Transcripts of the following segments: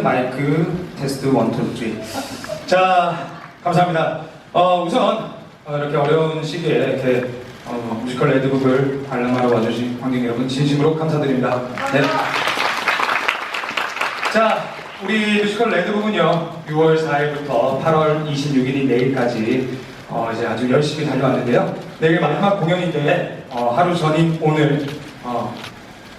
마이크 테스트 원투 쓰리. 자, 감사합니다. 어, 우선 어, 이렇게 어려운 시기에 이렇게 어, 뮤지컬 레드북을 관람하러 와주신 관객 여러분 진심으로 감사드립니다. 네. 자, 우리 뮤지컬 레드북은요 6월 4일부터 8월 26일인 내일까지 어, 이제 아주 열심히 달려왔는데요. 내일 마지막 공연인데 어, 하루 전인 오늘 어,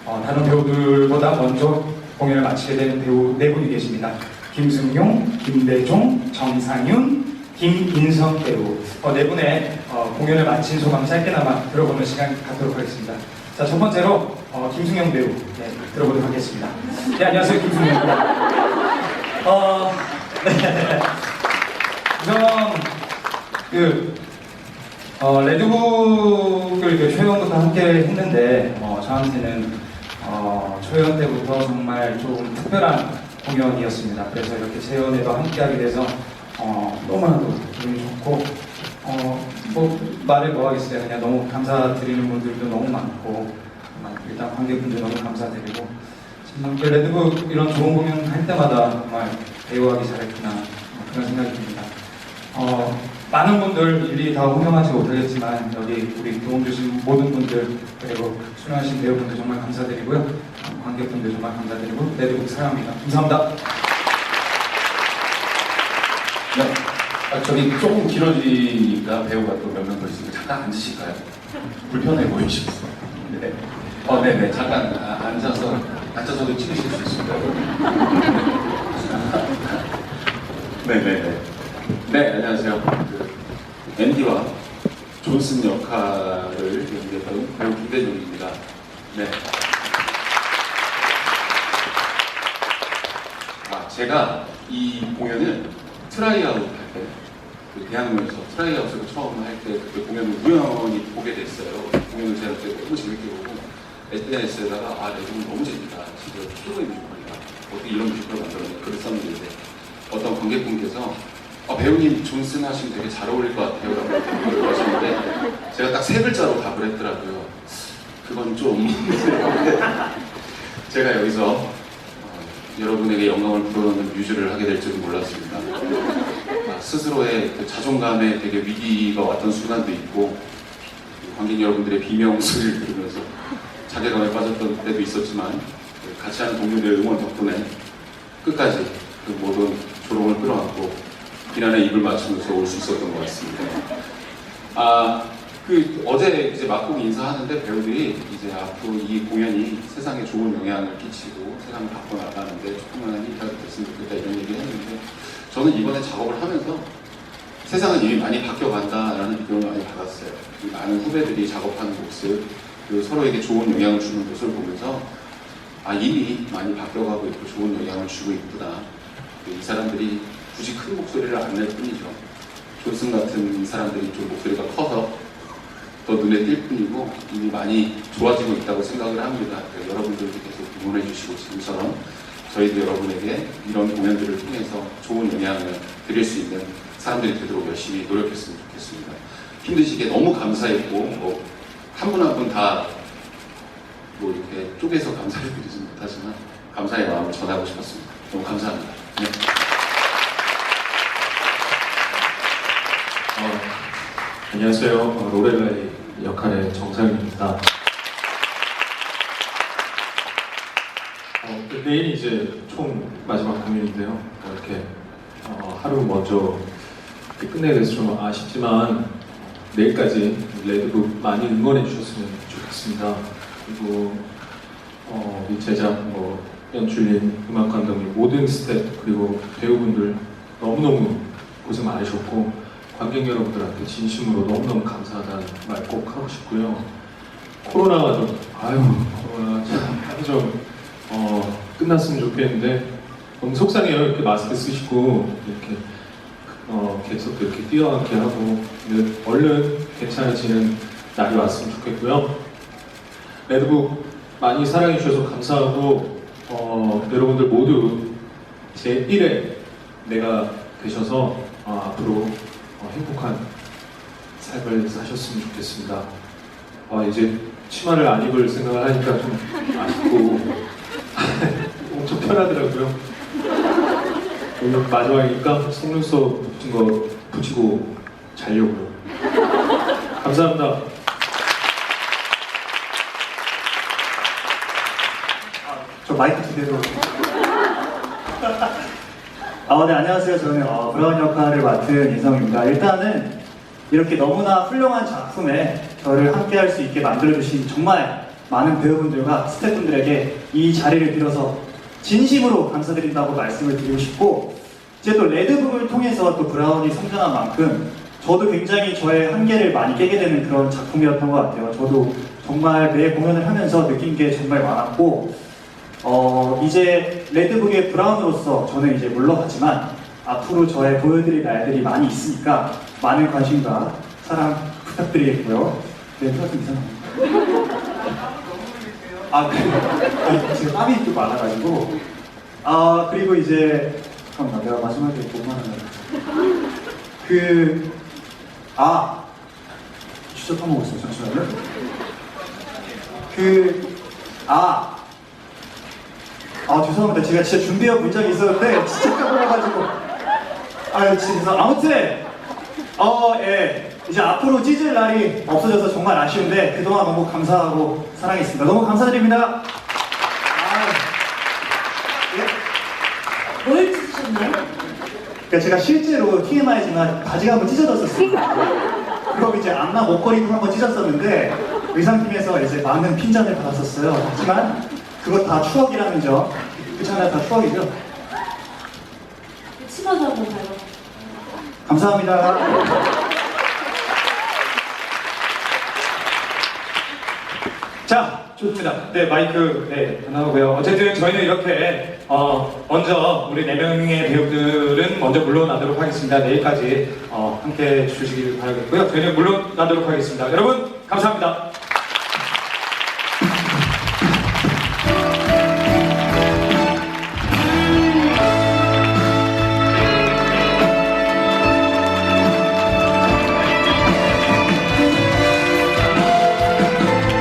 어, 다른 배우들보다 먼저 공연을 마치게 된 배우 네 분이 계십니다. 김승용, 김대종, 정상윤, 김인성 배우 어, 네 분의 어, 공연을 마친 소감 짧게나마 들어보는 시간 갖도록 하겠습니다. 자, 첫 번째로 어, 김승용 배우 네, 들어보도록 하겠습니다. 네, 안녕하세요. 김승용입니다. 어, 네. 우선 그 어, 레드북을 초연부터 함께 했는데 어, 저한테는 어, 초연 때부터 정말 좀 특별한 공연이었습니다. 그래서 이렇게 재연에도 함께하게 돼서 어, 너무나도 기분이 좋고 어, 뭐 말을 뭐 하겠어요. 그냥 너무 감사드리는 분들도 너무 많고 일단 관객분들 너무 감사드리고 정말 그 레드북 이런 좋은 공연 할 때마다 정말 배우하기 잘했구나 어, 그런 생각이 듭니다. 어, 많은 분들 일일이 다 호명하지 못하겠지만 여기 우리 도움 주신 모든 분들 그리고 출연하신 배우분들 정말 감사드리고요 어, 관객분들 정말 감사드리고 레드북 사랑합니다 감사합니다 네. 아, 저기 조금 길어지니까 배우가 또 몇 명 더 있으니까 잠깐 앉으실까요? 불편해 보이시겠어. 네. 어, 네네. 잠깐 아, 앉아서, 앉아서도 찍으실 수 있습니다. 네네네. 네, 안녕하세요. 그, 앤디와 존슨 역할을 연기했던 배우 김대중입니다. 네. 아, 제가 이 공연을 트라이아웃 할 때, 그 대학로에서 트라이아웃을 처음 할 때 그때 공연을 우연히 보게 됐어요. 공연을 제가 그때 너무 재밌게 보고 SNS에다가 아, 내 공연 너무 재밌다. 진짜 최고의 뮤지컬이다. 어떻게 이런 뮤지컬을 만들었냐. 글을 썼는데 어떤 관객분께서 아, 배우님 존슨 하시면 되게 잘 어울릴 것 같아요. 라고 댓글을 하시는데 제가 딱 세 글자로 답을 했더라고요. 그건 좀 제가 여기서 어, 여러분에게 영광을 불어넣는 뮤즈를 하게 될 줄은 몰랐습니다. 아, 스스로의 그 자존감에 되게 위기가 왔던 순간도 있고 관객 여러분들의 비명 소리를 들으면서 자괴감에 빠졌던 때도 있었지만 그 같이 하는 동료들의 응원 덕분에 끝까지 그 모든 조롱을 끌어안고 비난의 입을 맞추면서 올 수 있었던 것 같습니다. 아, 그 어제 이제 막공 인사하는데 배우들이 이제 앞으로 이 공연이 세상에 좋은 영향을 끼치고 세상을 바꿔나가는데 조금만 힘이 됐으면 좋겠다 이런 얘기를 했는데 저는 이번에 작업을 하면서 세상은 이미 많이 바뀌어간다라는 느낌을 많이 받았어요. 이 많은 후배들이 작업하는 모습, 그리고 서로에게 좋은 영향을 주는 모습을 보면서 아 이미 많이 바뀌어가고 있고 좋은 영향을 주고 있구나. 이 사람들이 굳이 큰 목소리를 안 낼 뿐이죠. 존슨 같은 사람들이 좀 목소리가 커서 더 눈에 띌 뿐이고 이미 많이 좋아지고 있다고 생각을 합니다. 그러니까 여러분들도 계속 응원해 주시고 지금처럼 저희도 여러분에게 이런 공연들을 통해서 좋은 영향을 드릴 수 있는 사람들이 되도록 열심히 노력했으면 좋겠습니다. 힘드시게 너무 감사했고 뭐 한 분 한 분 다 뭐 이렇게 쪼개서 감사를 드리지 못하지만 감사의 마음을 전하고 싶었습니다. 너무 감사합니다. 네. 어, 안녕하세요. 어, 로렐라의 역할의 정상입니다. 어, 그 내일이 이제 총 마지막 공연인데요. 어, 이렇게 어, 하루 먼저 이렇게 끝내게 돼서 좀 아쉽지만 내일까지 레드북 많이 응원해 주셨으면 좋겠습니다. 그리고 어, 이 제작, 뭐 연출님, 음악 감독님, 모든 스태프 그리고 배우분들 너무너무 고생 많으셨고 관객 여러분들한테 진심으로 너무너무 감사하다는 말 꼭 하고 싶고요. 코로나가 좀, 아유, 코로나 참, 좀, 어, 끝났으면 좋겠는데, 너무 속상해요. 이렇게 마스크 쓰시고, 이렇게, 어, 계속 이렇게 뛰어앉게 하고, 얼른 괜찮아지는 날이 왔으면 좋겠고요. 레드북 많이 사랑해 주셔서 감사하고, 어, 여러분들 모두 제 1회 내가 되셔서, 어, 앞으로 어, 행복한 삶을 사셨으면 좋겠습니다. 어, 이제 치마를 안 입을 생각을 하니까 좀 아쉽고 엄청 편하더라고요. 오늘 마지막이니까 속눈썹 붙인 거 붙이고 자려고요. 감사합니다. 저 마이크 두 대로. 아, 네, 안녕하세요. 저는 어, 브라운 역할을 맡은 인성입니다. 일단은 이렇게 너무나 훌륭한 작품에 저를 함께 할 수 있게 만들어주신 정말 많은 배우분들과 스태프분들에게 이 자리를 빌어서 진심으로 감사드린다고 말씀을 드리고 싶고, 이제 또 레드북을 통해서 또 브라운이 성장한 만큼 저도 굉장히 저의 한계를 많이 깨게 되는 그런 작품이었던 것 같아요. 저도 정말 매 공연을 하면서 느낀 게 정말 많았고, 어, 이제 레드북의 브라운으로서 저는 이제 물러가지만 앞으로 저의 보여드릴 날들이 많이 있으니까 많은 관심과 사랑 부탁드리겠고요. 네, 좀 이상합니다. 아, 그, 지금 땀이 좀 많아가지고. 아, 그리고 이제, 잠깐만, 내가 마지막에 뭐만 하나. 그, 아, 진짜 까먹었어요. 잠시만요. 그, 아, 아 죄송합니다. 제가 진짜 준비한 문장이 있었는데 진짜 까먹어가지고. 아 진짜 아무튼 어 예. 이제 앞으로 찢을 날이 없어져서 정말 아쉬운데 그동안 너무 감사하고 사랑했습니다. 너무 감사드립니다. 아, 예? 뭘 찢으셨나요? 그러니까 제가 실제로 TMI지만 바지가 한번 찢어졌었어요. 그럼 이제 안마 목걸이도 한번 찢었었는데 의상팀에서 이제 많은 핀잔을 받았었어요. 하지만 그거 다 추억이라는 점. 그렇잖아요. 다 추억이죠. 치마도 한번 봐요. 감사합니다. 자, 좋습니다. 네, 마이크, 네, 나오고요. 어쨌든 저희는 이렇게, 어, 먼저 우리 네 명의 배우들은 먼저 물러나도록 하겠습니다. 내일까지, 어, 함께 해주시길 바라겠고요. 저희는 물러나도록 하겠습니다. 여러분, 감사합니다.